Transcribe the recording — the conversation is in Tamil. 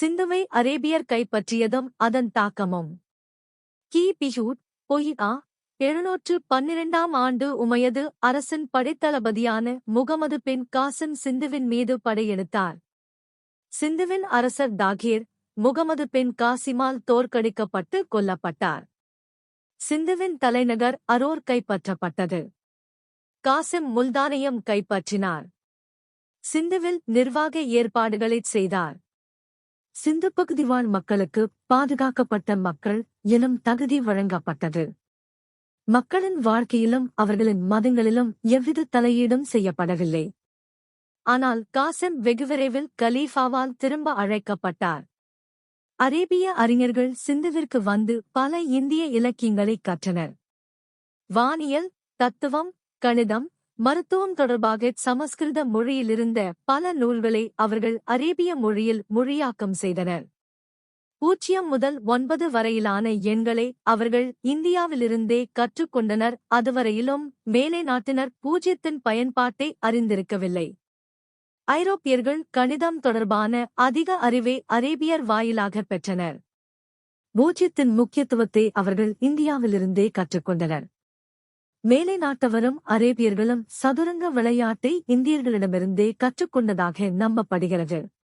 சிந்துவை அரேபியர் கைப்பற்றியதும் அதன் தாக்கமும். கி. பிஷூட் பொய்யா எழுநூற்று பன்னிரண்டாம் ஆண்டு உமையது அரசன் படைத்தளபதியான முகமது பின் காசிம் சிந்துவின் மீது படையெடுத்தார். சிந்துவின் அரசர் தாகீர் முகமது பின் காசிமால் தோற்கடிக்கப்பட்டு கொல்லப்பட்டார். சிந்துவின் தலைநகர் அரோர் கைப்பற்றப்பட்டது. காசிம் முல்தானையும் கைப்பற்றினார். சிந்துவில் நிர்வாக ஏற்பாடுகளைச் செய்தார். சிந்து பகுதி வாழ் மக்களுக்கு பாதுகாக்கப்பட்ட மக்கள் எனும் தகுதி வழங்கப்பட்டது. மக்களின் வாழ்க்கையிலும் அவர்களின் மதங்களிலும் எவ்வித தலையீடும் செய்யப்படவில்லை. ஆனால் காசம் வெகுவிரைவில் கலீஃபாவால் திரும்ப அழைக்கப்பட்டார். அரேபிய அறிஞர்கள் சிந்துவிற்கு வந்து பல இந்திய இலக்கியங்களை கற்றனர். வானியல் தத்துவம் கணிதம் மருத்துவம் தொடர்பாக சமஸ்கிருத மொழியிலிருந்த பல நூல்களை அவர்கள் அரேபிய மொழியில் மொழியாக்கம் செய்தனர். பூஜ்ஜியம் முதல் ஒன்பது வரையிலான எண்களை அவர்கள் இந்தியாவிலிருந்தே கற்றுக்கொண்டனர். அதுவரையிலும் மேலை நாட்டினர் பூஜ்யத்தின் பயன்பாட்டை அறிந்திருக்கவில்லை. ஐரோப்பியர்கள் கணிதம் தொடர்பான அதிக அறிவை அரேபியர் வாயிலாக பெற்றனர். பூஜ்யத்தின் முக்கியத்துவத்தை அவர்கள் இந்தியாவிலிருந்தே கற்றுக்கொண்டனர். மேலை நாட்டவரும் அரேபியர்களும் சதுரங்க விளையாட்டை இந்தியர்களிடமிருந்தே கற்றுக்கொண்டதாக நம்பப்படுகிறது.